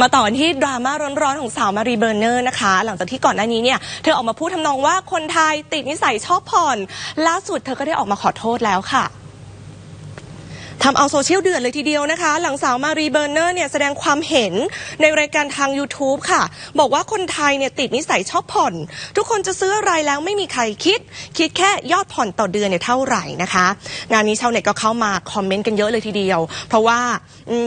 มาต่อที่ดราม่าร้อนๆของสาวมารีเบอร์เนอร์นะคะ หลังจากที่ก่อนหน้านี้เนี่ยเธอออกมาพูดทำนองว่าคนไทยติดนิสัยชอบผ่อน ล่าสุดเธอก็ได้ออกมาขอโทษแล้วค่ะ ทำเอาโซเชียลเดือดเลยทีเดียวนะคะ หลังสาวมารีเบอร์เนอร์เนี่ยแสดงความเห็นในรายการทาง YouTube ค่ะ บอกว่าคนไทยเนี่ยติดนิสัยชอบผ่อน ทุกคนจะซื้ออะไรแล้วไม่มีใครคิด คิดแค่ยอดผ่อนต่อเดือนเนี่ยเท่าไหร่นะคะ งานนี้ชาวเน็ตก็เข้ามาคอมเมนต์กันเยอะเลยทีเดียว เพราะว่า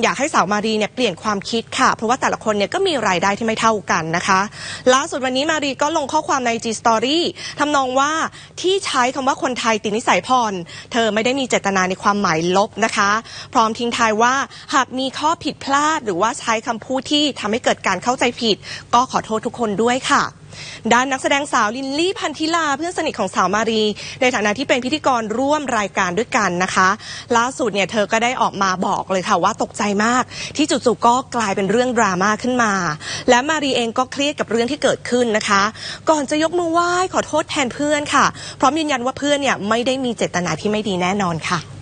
อยากให้สาวมารีเนี่ยเปลี่ยนความคิดค่ะ เพราะว่าแต่ละคนเนี่ยก็มีรายได้ที่ไม่เท่ากันนะคะล่าสุดวันนี้มารีก็ลงข้อความใน G Story ทำนองว่าที่ใช้คำว่าคนไทยติดนิสัยผ่อน เธอไม่ได้มีเจตนาในความหมายลบนะคะพร้อมทิ้งท้ายว่าหากมีข้อผิดพลาด หรือว่าใช้คำพูดที่ทำให้เกิดการเข้าใจผิด ก็ขอโทษทุกคนด้วยค่ะด้านนักแสดงสาวลินลี่พันธิลาเพื่อนสนิทของสาวมารี ในฐานะที่เป็นพิธีกรร่วมรายการด้วยกันนะคะ ล่าสุดเนี่ยเธอก็ได้ออกมาบอกเลยค่ะว่าตกใจมาก ที่จู่ๆก็กลายเป็นเรื่องดราม่าขึ้นมา และมารีเองก็เครียดกับเรื่องที่เกิดขึ้นนะคะ ก่อนจะยกมือไหว้ขอโทษแทนเพื่อนค่ะพร้อมยืนยันว่าเพื่อนเนี่ยไม่ได้มีเจตนาที่ไม่ดีแน่นอนค่ะ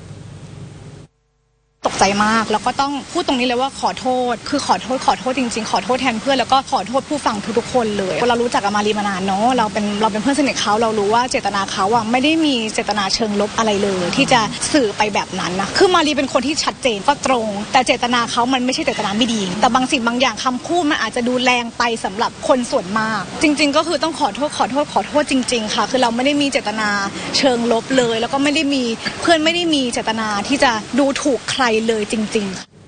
ใจมาก แล้วก็ต้องพูดตรงนี้เลยว่าขอโทษ คือขอโทษขอโทษจริงๆ ขอโทษแทนเพื่อนแล้วก็ขอโทษผู้ฟังทุกๆคนเลยเรารู้จักกับมารีมานานเนาะเราเป็นเราเป็นเพื่อนสนิทเขาเรารู้ว่าเจตนาเขาอะไม่ได้มีเจตนาเชิงลบอะไรเลย ที่จะสื่อไปแบบนั้นนะคือมารีเป็นคนที่ชัดเจนก็ตรง แต่เจตนาเขามันไม่ใช่เจตนาไม่ดี แต่บางสิ่งบางอย่างคำพูดมันอาจจะดูแรงไปสำหรับคนส่วนมาก จริง ๆ ก็คือต้องขอโทษขอโทษขอโทษจริง ๆ ค่ะ คือเราไม่ได้มีเจตนาเชิงลบเลย แล้วก็ไม่ได้มีเพื่อนไม่ได้มีเจตนาที่จะดูถูกใครเลยเลยจริงๆ